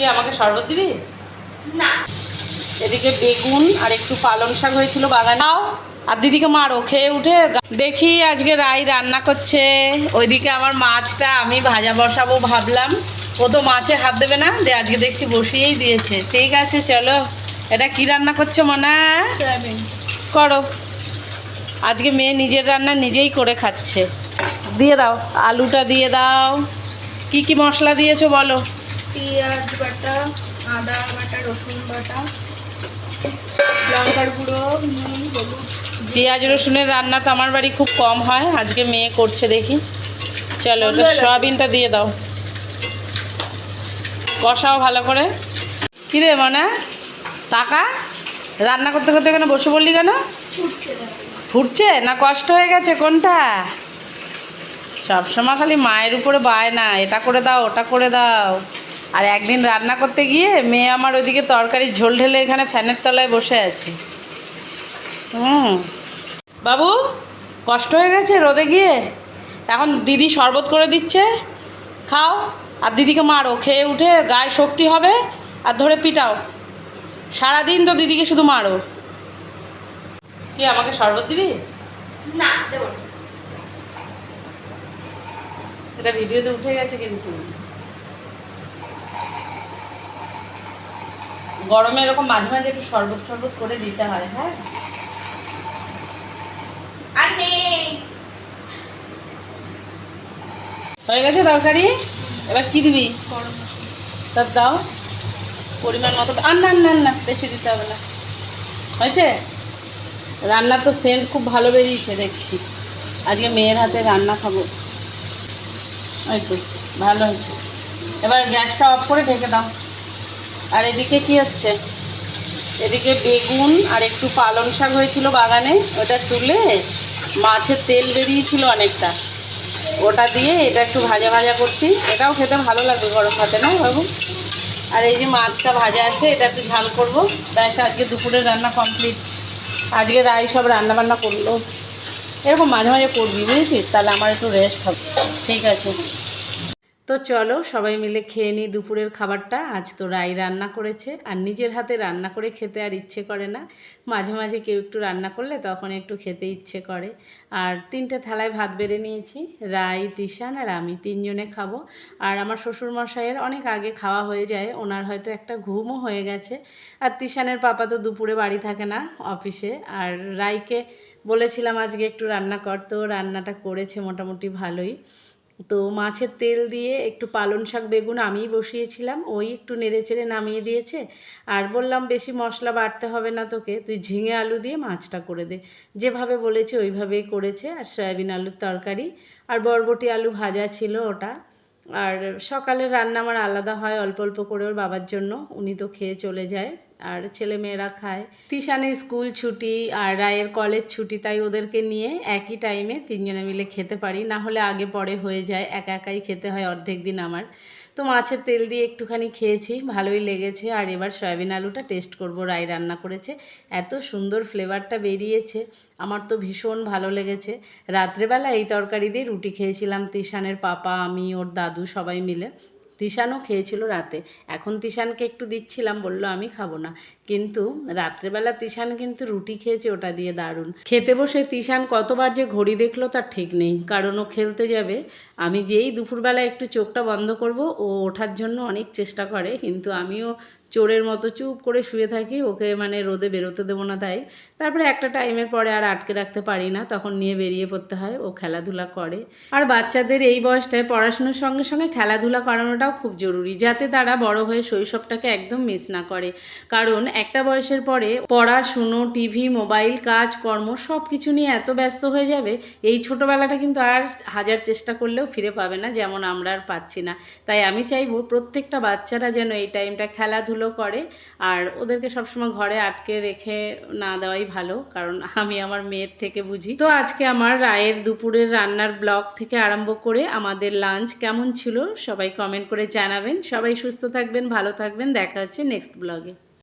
কি আমাকে শরবত দিবি? না। এদিকে বেগুন আর একটু পালং শাক হয়েছিল বাগানে। আর দিদিকে মারো খেয়ে উঠে দেখি আজকে রাই রান্না করছে। ওইদিকে আমার মাছটা আমি ভাজা বসাবো ভাবলাম। ও তো মাছে হাত দেবে না। যে আজকে দেখছি বসিয়েই দিয়েছে। ঠিক আছে চলো। এটা কি রান্না করছ মনা? করো। আজকে মেয়ে নিজের রান্না নিজেই করে খাচ্ছে। দিয়ে দাও আলুটা দিয়ে দাও। কি কি মশলা দিয়েছ বলো? পেঁয়াজ বাটা আদা বাটা রসুন বাটা লঙ্কার গুঁড়ো নুন হলুদ পেঁয়াজ রসুনের রান্না তো আমার বাড়ি খুব কম হয় আজকে মেয়ে করছে দেখি। চলো ওটা সয়াবিনটা দিয়ে দাও। কষাও ভালো করে। কিরে মানে টাকা রান্না করতে করতে কেন বসে বললি কেন? ফুটছে? না কষ্ট হয়ে গেছে কোনটা? সবসময় খালি মায়ের উপরে বায় না এটা করে দাও ওটা করে দাও। আর একদিন রান্না করতে গিয়ে মেয়ে আমার ওইদিকে তরকারি ঝোল ঢেলে এখানে ফ্যানের তলায় বসে আছে। হুম। বাবু কষ্ট হয়ে গেছে রোদে গিয়ে? এখন দিদি শরবত করে দিচ্ছে খাও। আর দিদিকে মারো খেয়ে উঠে গায়ে শক্তি হবে আর ধরে পিটাও। সারাদিন তো দিদিকে শুধু মারো। কি আমাকে শরবত দিবি? না দেবো। এটা ভিডিওতে উঠে গেছে কিন্তু। গরমে এরকম মাঝে মাঝে একটু শরবত শরবত করে দিতে হয় হ্যাঁ? হয়ে গেছে তরকারি? এবার কি দিবি? তার দাও। পরিমাণ মতো। আর না না না বেশি দিতে হবে না। হয়েছে? রান্নার তো সেন্ট খুব ভালো বেরিয়েছে দেখছি। আজকে মেয়ের হাতে রান্না খাব। ওই তো ভালো হয়েছে। এবার গ্যাসটা অফ করে ঢেকে দাও। আর এদিকে কি হচ্ছে? এদিকে বেগুন আর একটু পালং শাক হয়েছিল বাগানে, ওটা তুলে মাছের তেল বেরিয়েছিল অনেকটা। ওটা দিয়ে এটা একটু ভাজা ভাজা করছি। এটাও খেতে ভালো লাগবে গরম ভাতে, না বাবু? আর এই যে মাছটা ভাজা আছে, এটা একটু ঝাল করব। ব্যাস, আজকে দুপুরের রান্না কমপ্লিট আজকে রাই সব রান্না বান্না করল। এরকম মাঝে মাঝে করবি, বুঝেছিস? তাহলে আমার একটু রেস্ট হবে। ঠিক আছে। তো চলো সবাই মিলে খেয়ে নিই দুপুরের খাবারটা। আজ তো রাই রান্না করেছে, আর নিজের হাতে রান্না করে খেতে আর ইচ্ছে করে না। মাঝে মাঝে কেউ একটু রান্না করলে তখন একটু খেতে ইচ্ছে করে। আর তিনটে থালায় ভাত বেড়ে নিয়েছি, রাই, তিশান আর আমি তিনজনে খাব। আর আমার শ্বশুরমশাইয়ের অনেক আগে খাওয়া হয়ে যায়, ওনার হয়তো একটা ঘুমও হয়ে গেছে। আর তিশানের পাপা তো দুপুরে বাড়ি থাকে না অফিসে। আর রাইকে বলেছিলাম আজকে একটু রান্না কর, তো রান্নাটা করেছে মোটামুটি ভালোই। তো মাছের তেল দিয়ে একটু পালং শাক, বেগুন আমিই বসিয়েছিলাম। ওই একটু নেড়ে চেড়ে নামিয়ে দিয়েছে। আর বললাম, বেশি মশলা বাড়তে হবে না তোকে, তুই ঝিঙে আলু দিয়ে মাছটা করে দে। যেভাবে বলেছে, ওইভাবেই করেছে। আর সয়াবিন আলুর তরকারি আর বরবটি আলু ভাজা ছিল ওটা। আর সকালের রান্না আমার আলাদা হয়, অল্প অল্প করে ওর বাবার জন্য। উনি তো খেয়ে চলে যায়। আর ছেলে মেয়েরা খায়। তিশানের স্কুল ছুটি আর রায়ের কলেজ ছুটি, তাই ওদেরকে নিয়ে একই টাইমে তিনজনে মিলে খেতে পারি। না হলে আগে পরে হয়ে যায়, একা একাই খেতে হয় অর্ধেক দিন আমার। তো মাছের তেল দিয়ে একটুখানি খেয়েছি, ভালোই লেগেছে। আর এবার সয়াবিন আলুটা টেস্ট করব। রাই রান্না করেছে। এত সুন্দর ফ্লেভারটা বেরিয়েছে। আমার তো ভীষণ ভালো লেগেছে। রাত্রেবেলা এই তরকারি দিয়ে রুটি খেয়েছিলাম। তিশানের পাপা, আমি, ওর দাদু সবাই মিলে। তিশানও খেয়েছিল রাতে। এখন তিশানকে একটু দিচ্ছিলাম, বলল, আমি খাব না। কিন্তু রাত্রেবেলা তিশান কিন্তু রুটি খেয়েছে, ওটা দিয়ে দারুণ। খেতে বসে তিশান কতবার যে ঘড়ি দেখল তার ঠিক নেই, কারণ ও খেলতে যাবে। আমি যেই দুপুরবেলা একটু চোখটা বন্ধ করব, ও ওঠার জন্য অনেক চেষ্টা করে, কিন্তু আমিও চোরের মতো চুপ করে শুয়ে থাকি, ওকে মানে রোদে বেরোতে দেবো না তাই। তারপরে একটা টাইমের পরে আর আটকে রাখতে পারি না, তখন নিয়ে বেরিয়ে পড়তে হয়, ও খেলাধুলা করে। আর বাচ্চাদের এই বয়সটায় পড়াশুনোর সঙ্গে সঙ্গে খেলাধুলা করানোটাও খুব জরুরি, যাতে তারা বড় হয়ে শৈশবটাকে একদম মিস না করে। কারণ একটা বয়সের পরে পড়াশুনো, টিভি, মোবাইল, কাজ, কর্ম সব কিছু নিয়ে এত ব্যস্ত হয়ে যাবে, এই ছোটোবেলাটা কিন্তু আর হাজার চেষ্টা করলেও ফিরে পাবে না, যেমন আমরা আর পাচ্ছি না। তাই আমি চাইব প্রত্যেকটা বাচ্চারা যেন এই টাইমটা খেলাধুলো করে। আর ওদেরকে সবসময় ঘরে আটকে রেখে না দেওয়াই ভালো, কারণ আমি আমার মেয়ের থেকে বুঝি। তো আজকে আমার রায়ের দুপুরের রান্নার ব্লগ থেকে আরম্ভ করে আমাদের লাঞ্চ কেমন ছিল সবাই কমেন্ট করে জানাবেন। সবাই সুস্থ থাকবেন, ভালো থাকবেন। দেখা হচ্ছে নেক্সট ব্লগে